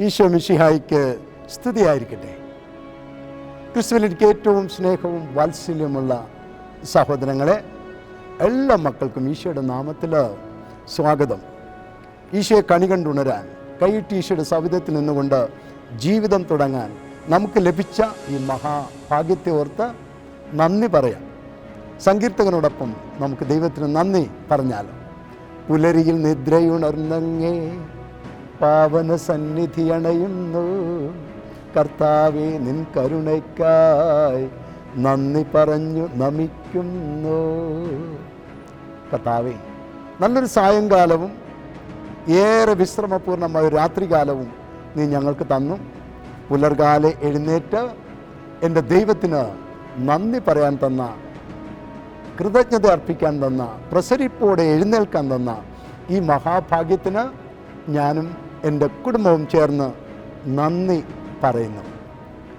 ഈശോ മിഷിഹായിക്ക് സ്തുതിയായിരിക്കട്ടെ. ക്രിസ്തുവിൽ എനിക്ക് ഏറ്റവും സ്നേഹവും വാത്സല്യമുള്ള സഹോദരങ്ങളെ എല്ലാ മക്കൾക്കും ഈശോയുടെ നാമത്തിൽ സ്വാഗതം. ഈശോയെ കണി കണ്ടുണരാൻ കൈയിട്ട് ഈശോയുടെ സവിധത്തിൽ നിന്നുകൊണ്ട് ജീവിതം തുടങ്ങാൻ നമുക്ക് ലഭിച്ച ഈ മഹാഭാഗ്യത്തെ ഓർത്ത് നന്ദി പറയാം. സങ്കീർത്തകനോടൊപ്പം നമുക്ക് ദൈവത്തിന് നന്ദി പറഞ്ഞാലോ. പുലരിയിൽ നിദ്രയുണർന്നങ്ങേ പാവന സന്നിധി അണയുന്നു കർത്താവെ നിൻ കരുണയ്ക്കായി നന്ദി പറഞ്ഞു നമിക്കുന്നു. കർത്താവെ നല്ലൊരു സായങ്കാലവും ഏറെ വിശ്രമപൂർണമായ രാത്രികാലവും നീ ഞങ്ങൾക്ക് തന്നു. പുലർകാലെ എഴുന്നേറ്റ് എന്റെ ദൈവത്തിന് നന്ദി പറയാൻ തന്ന കൃതജ്ഞത അർപ്പിക്കാൻ തന്ന പ്രസരിപ്പോടെ എഴുന്നേൽക്കാൻ തന്ന ഈ മഹാഭാഗ്യത്തിന് ഞാനും എന്റെ കുടുംബവും ചേർന്ന് നന്ദി പറയുന്നു.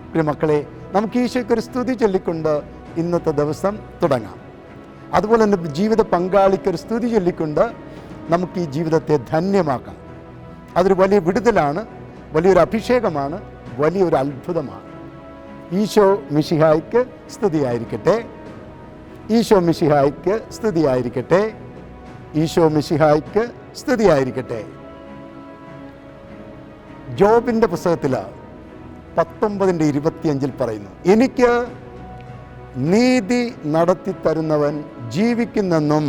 പ്രിയ മക്കളെ നമുക്ക് ഈശോയ്ക്ക് ഒരു സ്തുതി ചൊല്ലിക്കൊണ്ട് ഇന്നത്തെ ദിവസം തുടങ്ങാം. അതുപോലെ തന്നെ ജീവിത പങ്കാളിക്ക് ഒരു സ്തുതി ചൊല്ലിക്കൊണ്ട് നമുക്ക് ഈ ജീവിതത്തെ ധന്യമാക്കാം. അതൊരു വലിയ വിടുതലാണ് വലിയൊരു അഭിഷേകമാണ് വലിയൊരു അത്ഭുതമാണ്. ഈശോ മിഷിഹായ്ക്ക് സ്തുതിയായിരിക്കട്ടെ. ഈശോ മിഷിഹായ്ക്ക് സ്തുതിയായിരിക്കട്ടെ. ഈശോ മിഷിഹായ്ക്ക് സ്തുതിയായിരിക്കട്ടെ. ജോബിന്റെ പുസ്തകത്തിൽ പത്തൊമ്പതിന്റെ ഇരുപത്തിയഞ്ചിൽ പറയുന്നു എനിക്ക് നീതി നടത്തി തരുന്നവൻ ജീവിക്കുന്നെന്നും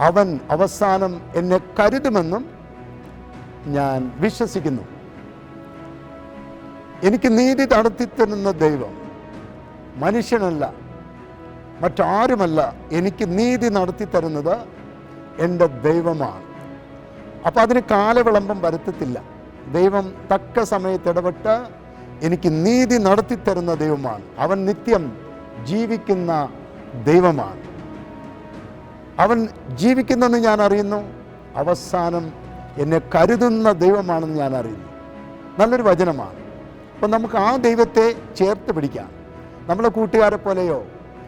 അവൻ അവസാനം എന്നെ കരുതുമെന്നും ഞാൻ വിശ്വസിക്കുന്നു. എനിക്ക് നീതി നടത്തി തരുന്ന ദൈവം മനുഷ്യനല്ല മറ്റാരുമല്ല എനിക്ക് നീതി നടത്തി തരുന്നത് എന്റെ ദൈവമാണ്. അപ്പോൾ അതിന് കാലവിളംബം വരുത്തത്തില്ല. ദൈവം തക്ക സമയത്ത് ഇടപെട്ട് എനിക്ക് നീതി നടത്തി തരുന്ന ദൈവമാണ്. അവൻ നിത്യം ജീവിക്കുന്ന ദൈവമാണ്. അവൻ ജീവിക്കുന്നെന്ന് ഞാൻ അറിയുന്നു. അവസാനം എന്നെ കരുതുന്ന ദൈവമാണെന്ന് ഞാൻ അറിയുന്നു. നല്ലൊരു വചനമാണ്. അപ്പം നമുക്ക് ആ ദൈവത്തെ ചേർത്ത് പിടിക്കാം. നമ്മളെ കൂട്ടുകാരെ പോലെയോ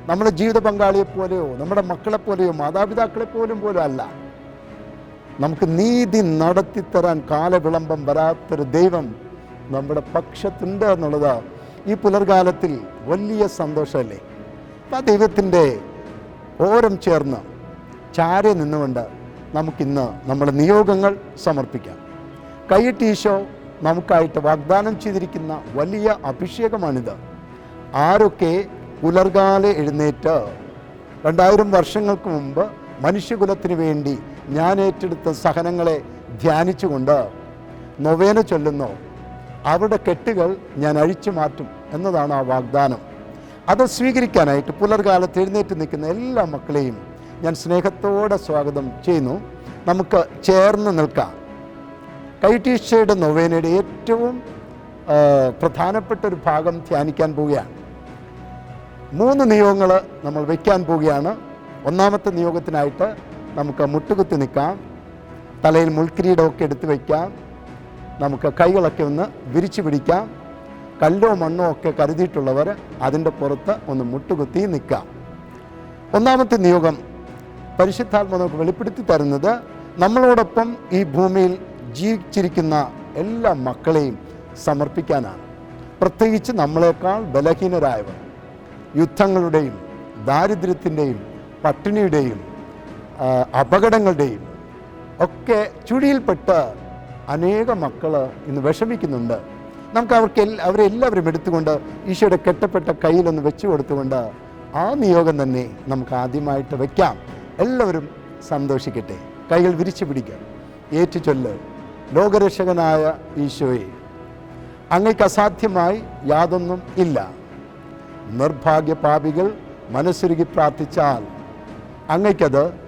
നമ്മുടെ ജീവിത പങ്കാളിയെ പോലെയോ നമ്മുടെ മക്കളെ പോലെയോ മാതാപിതാക്കളെ പോലും പോലും അല്ല. നമുക്ക് നീതി നടത്തിത്തരാൻ കാലവിളംബം വരാത്തൊരു ദൈവം നമ്മുടെ പക്ഷത്തുണ്ട് എന്നുള്ളത് ഈ പുലർകാലത്തിൽ വലിയ സന്തോഷമല്ലേ? ആ ദൈവത്തിന്റെ ഓരം ചേർന്ന് ചാരെ നിന്നുകൊണ്ട് നമുക്കിന്ന് നമ്മുടെ നിയോഗങ്ങൾ സമർപ്പിക്കാം. കൈയിട്ട് ഈശോ നമുക്കായിട്ട് വാഗ്ദാനം ചെയ്തിരിക്കുന്ന വലിയ അഭിഷേകമാണിത്. ആരൊക്കെ പുലർകാലെ എഴുന്നേറ്റ്? രണ്ടായിരം വർഷങ്ങൾക്ക് മുമ്പ് മനുഷ്യകുലത്തിന് വേണ്ടി ഞാൻ ഏറ്റെടുത്ത സഹനങ്ങളെ ധ്യാനിച്ചുകൊണ്ട് നൊവേന ചൊല്ലുന്നു. അവരുടെ കെട്ടുകൾ ഞാൻ അഴിച്ചു മാറ്റും എന്നതാണ് ആ വാഗ്ദാനം. അത് സ്വീകരിക്കാനായിട്ട് പുലർകാലത്ത് എഴുന്നേറ്റ് നിൽക്കുന്ന എല്ലാ മക്കളെയും ഞാൻ സ്നേഹത്തോടെ സ്വാഗതം ചെയ്യുന്നു. നമുക്ക് ചേർന്ന് നിൽക്കാം. കൈറ്റീഷയുടെ നൊവേനയുടെ ഏറ്റവും പ്രധാനപ്പെട്ട ഒരു ഭാഗം ധ്യാനിക്കാൻ പോവുകയാണ്. മൂന്ന് നിയോഗങ്ങൾ നമ്മൾ വയ്ക്കാൻ പോവുകയാണ്. ഒന്നാമത്തെ നിയോഗത്തിനായിട്ട് നമുക്ക് മുട്ടുകുത്തി നിൽക്കാം. തലയിൽ മുൾക്കിരീടമൊക്കെ എടുത്ത് വയ്ക്കാം. നമുക്ക് കൈകളൊക്കെ ഒന്ന് വിരിച്ചു പിടിക്കാം. കല്ലോ മണ്ണോ ഒക്കെ കരുതിയിട്ടുള്ളവർ അതിന്റെ പുറത്ത് ഒന്ന് മുട്ടുകുത്തി നിൽക്കാം. ഒന്നാമത്തെ നിയോഗം പരിശുദ്ധാത്മ നമുക്ക് വെളിപ്പെടുത്തി തരുന്നത് നമ്മളോടൊപ്പം ഈ ഭൂമിയിൽ ജീവിച്ചിരിക്കുന്ന എല്ലാ മക്കളെയും സമർപ്പിക്കാനാണ്. പ്രത്യേകിച്ച് നമ്മളെക്കാൾ ബലഹീനരായവർ. യുദ്ധങ്ങളുടെയും ദാരിദ്ര്യത്തിന്റെയും പട്ടിണിയുടെയും അപകടങ്ങളുടെയും ഒക്കെ ചുഴിയിൽപ്പെട്ട് അനേക മക്കൾ ഇന്ന് വിഷമിക്കുന്നുണ്ട്. നമുക്ക് അവർക്ക് അവരെല്ലാവരും എടുത്തുകൊണ്ട് ഈശോയുടെ കെട്ടപ്പെട്ട കയ്യിലൊന്ന് വെച്ചു കൊടുത്തുകൊണ്ട് ആ നിയോഗം തന്നെ നമുക്ക് ആദ്യമായിട്ട് വയ്ക്കാം എല്ലാവരും സന്തോഷിക്കട്ടെ. കൈകൾ വിരിച്ചു പിടിക്കാം. ഏറ്റു ചൊല്ല്. ലോകരക്ഷകനായ ഈശോയെ അങ്ങയ്ക്ക് അസാധ്യമായി യാതൊന്നും ഇല്ല. നിർഭാഗ്യ പാപികൾ മനസ്സുരുകി പ്രാർത്ഥിച്ചാൽ അങ്ങയ്ക്കത്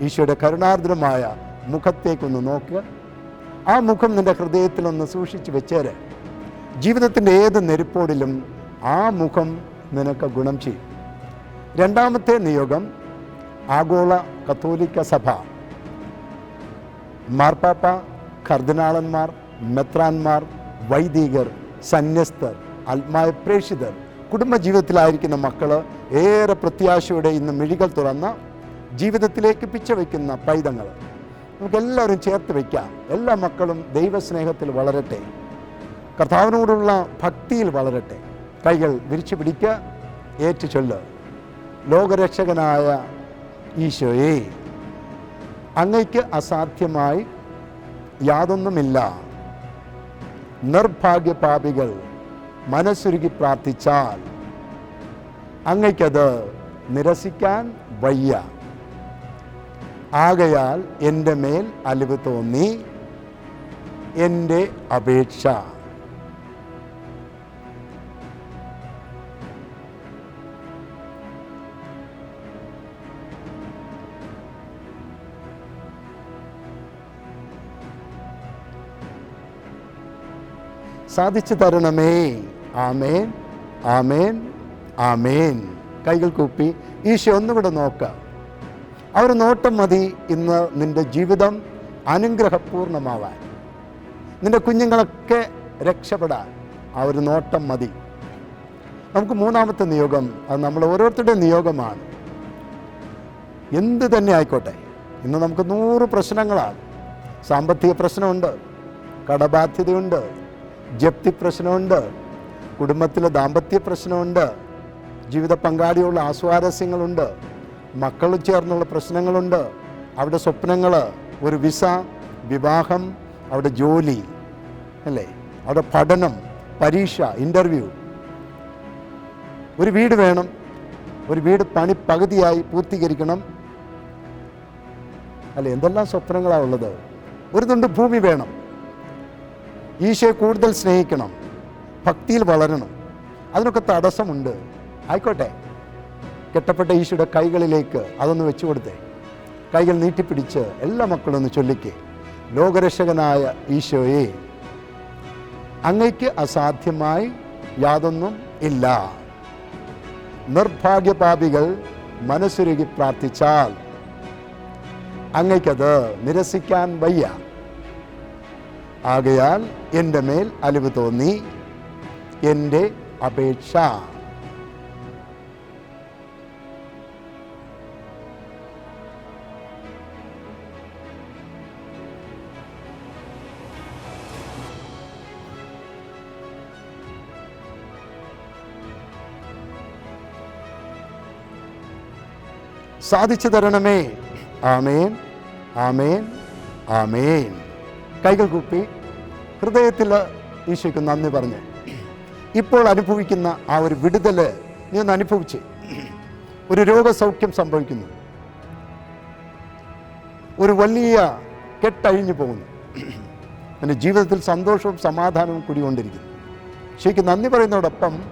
ഈശോയുടെ കരുണാർദ്രമായ മുഖത്തേക്കൊന്ന് നോക്കുക. ആ മുഖം നിന്റെ ഹൃദയത്തിലൊന്ന് സൂക്ഷിച്ച് വെച്ചേര്. ജീവിതത്തിന്റെ ഏത് നെരുപ്പോടിലും ആ മുഖം നിനക്ക് ഗുണം ചെയ്യും. രണ്ടാമത്തെ നിയോഗം ആഗോള കത്തോലിക്ക സഭ. മാർപ്പാപ്പ കർദിനാളന്മാർ മെത്രാന്മാർ വൈദികർ സന്യസ്തർ ആത്മായ പ്രേക്ഷിതർ കുടുംബജീവിതത്തിലായിരിക്കുന്ന മക്കൾ ഏറെ പ്രത്യാശയുടെ ഇന്ന് മിഴികൾ തുറന്ന് ജീവിതത്തിലേക്ക് പിച്ച വയ്ക്കുന്ന പൈതങ്ങൾ. നമുക്കെല്ലാവരും ചേർത്ത് വയ്ക്കാം. എല്ലാ മക്കളും ദൈവസ്നേഹത്തിൽ വളരട്ടെ. കർത്താവിനോടുള്ള ഭക്തിയിൽ വളരട്ടെ. കൈകൾ വിരിച്ചു പിടിക്കുക ഏറ്റു ചൊല്ല്. ലോകരക്ഷകനായ ഈശോയെ അങ്ങയ്ക്ക് അസാധ്യമായി യാതൊന്നുമില്ല. നിർഭാഗ്യപാപികൾ മനസ്സുരുകി പ്രാർത്ഥിച്ചാൽ അങ്ങയ്ക്കത് നിരസിക്കാൻ വയ്യ. ആകയാൽ എന്റെ മേൽ അലിവ് തോന്നി എന്റെ അപേക്ഷ. സാധിച്ചു തരണമേ. ആമേൻ ആമേൻ ആമേൻ. കൈകൾ കൂപ്പി ഈശോ ഒന്നുകൂടെ നോക്കാം. ആ ഒരു നോട്ടം മതി ഇന്ന് നിന്റെ ജീവിതം അനുഗ്രഹപൂർണമാവാൻ. നിന്റെ കുഞ്ഞുങ്ങളൊക്കെ രക്ഷപ്പെടാൻ ആ ഒരു നോട്ടം മതി. നമുക്ക് മൂന്നാമത്തെ നിയോഗം അത് നമ്മൾ ഓരോരുത്തരുടെ നിയോഗമാണ്. എന്ത് തന്നെ ആയിക്കോട്ടെ ഇന്ന് നമുക്ക് നൂറ് പ്രശ്നങ്ങളാണ്. സാമ്പത്തിക പ്രശ്നമുണ്ട് കടബാധ്യതയുണ്ട് ജപ്തി പ്രശ്നമുണ്ട് കുടുംബത്തിലെ ദാമ്പത്യ പ്രശ്നമുണ്ട് ജീവിത പങ്കാളിയുള്ള ആസ്വാരസ്യങ്ങളുണ്ട് മക്കൾ ചേർന്നുള്ള പ്രശ്നങ്ങളുണ്ട്. അവിടെ സ്വപ്നങ്ങൾ ഒരു വിസ വിവാഹം അവിടെ ജോലി അല്ലേ? അവിടെ പഠനം പരീക്ഷ ഇന്റർവ്യൂ ഒരു വീട് വേണം. ഒരു വീട് പണി പകുതിയായി പൂർത്തീകരിക്കണം. അല്ല? എന്തെല്ലാം സ്വപ്നങ്ങളാണ് ഉള്ളത്? ഒരു തുണ്ട് ഭൂമി വേണം. ഈശോയെ കൂടുതൽ സ്നേഹിക്കണം. ഭക്തിയിൽ വളരണം. അതിനൊക്കെ തടസ്സമുണ്ട്. ആയിക്കോട്ടെ. കെട്ടപ്പെട്ട ഈശോയുടെ കൈകളിലേക്ക് അതൊന്ന് വെച്ചു കൊടുത്തേ. കൈകൾ നീട്ടിപ്പിടിച്ച് എല്ലാ മക്കളും ഒന്ന് ചൊല്ലിക്കേ. ലോകരക്ഷകനായ ഈശോയെ അങ്ങയ്ക്ക് അസാധ്യമായി യാതൊന്നും ഇല്ല. നിർഭാഗ്യപാപികൾ മനസ്സുരുകി പ്രാർത്ഥിച്ചാൽ അങ്ങയ്ക്കത് നിരസിക്കാൻ വയ്യ. ആകയാൽ എന്റെ മേൽ അലിവ് തോന്നി. എന്റെ അപേക്ഷ. സാധിച്ചു തരണമേ. ആമേൻ. ആമേൻ. ആമേൻ. കൈകൾ കൂപ്പി ഹൃദയത്തിൽ ഈശോയ്ക്ക് നന്ദി പറഞ്ഞ്. ഇപ്പോൾ അനുഭവിക്കുന്ന ആ ഒരു വിടുതൽ നീ ഒന്ന് അനുഭവിച്ച്. ഒരു രോഗസൗഖ്യം സംഭവിക്കുന്നു. ഒരു വലിയ കെട്ടഴിഞ്ഞു പോകുന്നു. എന്റെ ജീവിതത്തിൽ സന്തോഷവും സമാധാനവും കുടികൊണ്ടിരിക്കുന്നു ശരിക്കും നന്ദി പറയുന്നതോടൊപ്പം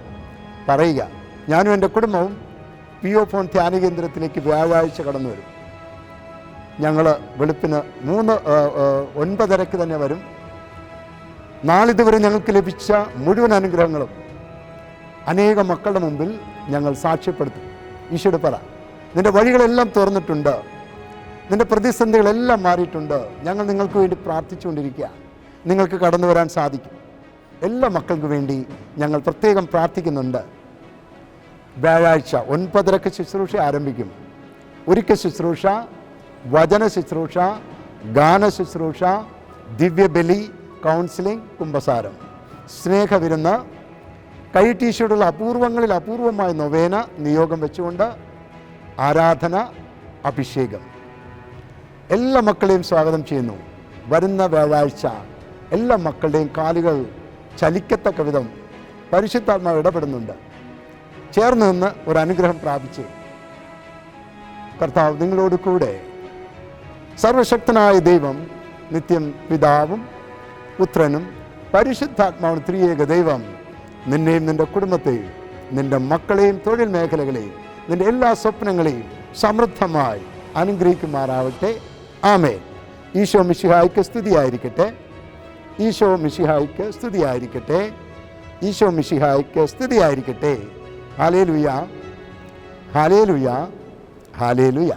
പറയുക ഞാനും എന്റെ കുടുംബവും പി ഒ ഫോൺ ധ്യാന കേന്ദ്രത്തിലേക്ക് വ്യാഴാഴ്ച കടന്നു വരും. ഞങ്ങൾ വെളുപ്പിന് മൂന്ന് ഒൻപതരയ്ക്ക് തന്നെ വരും. നാളിതുവരെ ഞങ്ങൾക്ക് ലഭിച്ച മുഴുവൻ അനുഗ്രഹങ്ങളും അനേക മക്കളുടെ മുമ്പിൽ ഞങ്ങൾ സാക്ഷ്യപ്പെടുത്തും. ഈശോട് പറ നിന്റെ വഴികളെല്ലാം തുറന്നിട്ടുണ്ട്. നിന്റെ പ്രതിസന്ധികളെല്ലാം മാറിയിട്ടുണ്ട്. ഞങ്ങൾ നിങ്ങൾക്ക് വേണ്ടി പ്രാർത്ഥിച്ചുകൊണ്ടിരിക്കുക. നിങ്ങൾക്ക് കടന്നു വരാൻ സാധിക്കും. എല്ലാ മക്കൾക്കും വേണ്ടി ഞങ്ങൾ പ്രത്യേകം പ്രാർത്ഥിക്കുന്നുണ്ട്. വ്യാഴാഴ്ച ഒൻപതരക്ക് ശുശ്രൂഷ ആരംഭിക്കും. ഒരിക്കൽ ശുശ്രൂഷ വചന ശുശ്രൂഷ ഗാന ശുശ്രൂഷ ദിവ്യബലി കൗൺസിലിംഗ് കുംഭസാരം. സ്നേഹവിരുന്ന് കൈ ടീഷർട്ടുള്ള അപൂർവങ്ങളിൽ അപൂർവമായ നൊവേന നിയോഗം വെച്ചുകൊണ്ട് ആരാധന അഭിഷേകം. എല്ലാ മക്കളെയും സ്വാഗതം ചെയ്യുന്നു. വരുന്ന വ്യാഴാഴ്ച എല്ലാ മക്കളുടെയും കാലുകൾ ചലിക്കത്തക്ക വിധം പരിശുദ്ധാത്മാവ് ഇടപെടുന്നുണ്ട്. ചേർന്ന് നിന്ന് ഒരു അനുഗ്രഹം പ്രാപിച്ചു കർത്താവ് നിങ്ങളോട് കൂടെ. സർവശക്തനായ ദൈവം നിത്യം പിതാവും പുത്രനും പരിശുദ്ധാത്മാവും ത്രിയേക ദൈവം നിന്നെയും നിന്റെ കുടുംബത്തെയും നിന്റെ മക്കളെയും തൊഴിൽ മേഖലകളെയും നിന്റെ എല്ലാ സ്വപ്നങ്ങളെയും സമൃദ്ധമായി അനുഗ്രഹിക്കുമാറാവട്ടെ. ആമേ ഈശോ മിശിഹായ്ക്ക് സ്തുതിയായിരിക്കട്ടെ. ഈശോ മിഷിഹായ്ക്ക് സ്തുതിയായിരിക്കട്ടെ. ഈശോ മിഷിഹായ്ക്ക് സ്തുതിയായിരിക്കട്ടെ. ഹാലേ ലുയ ഹാലേ ലുയ ഹാലേ ലുയ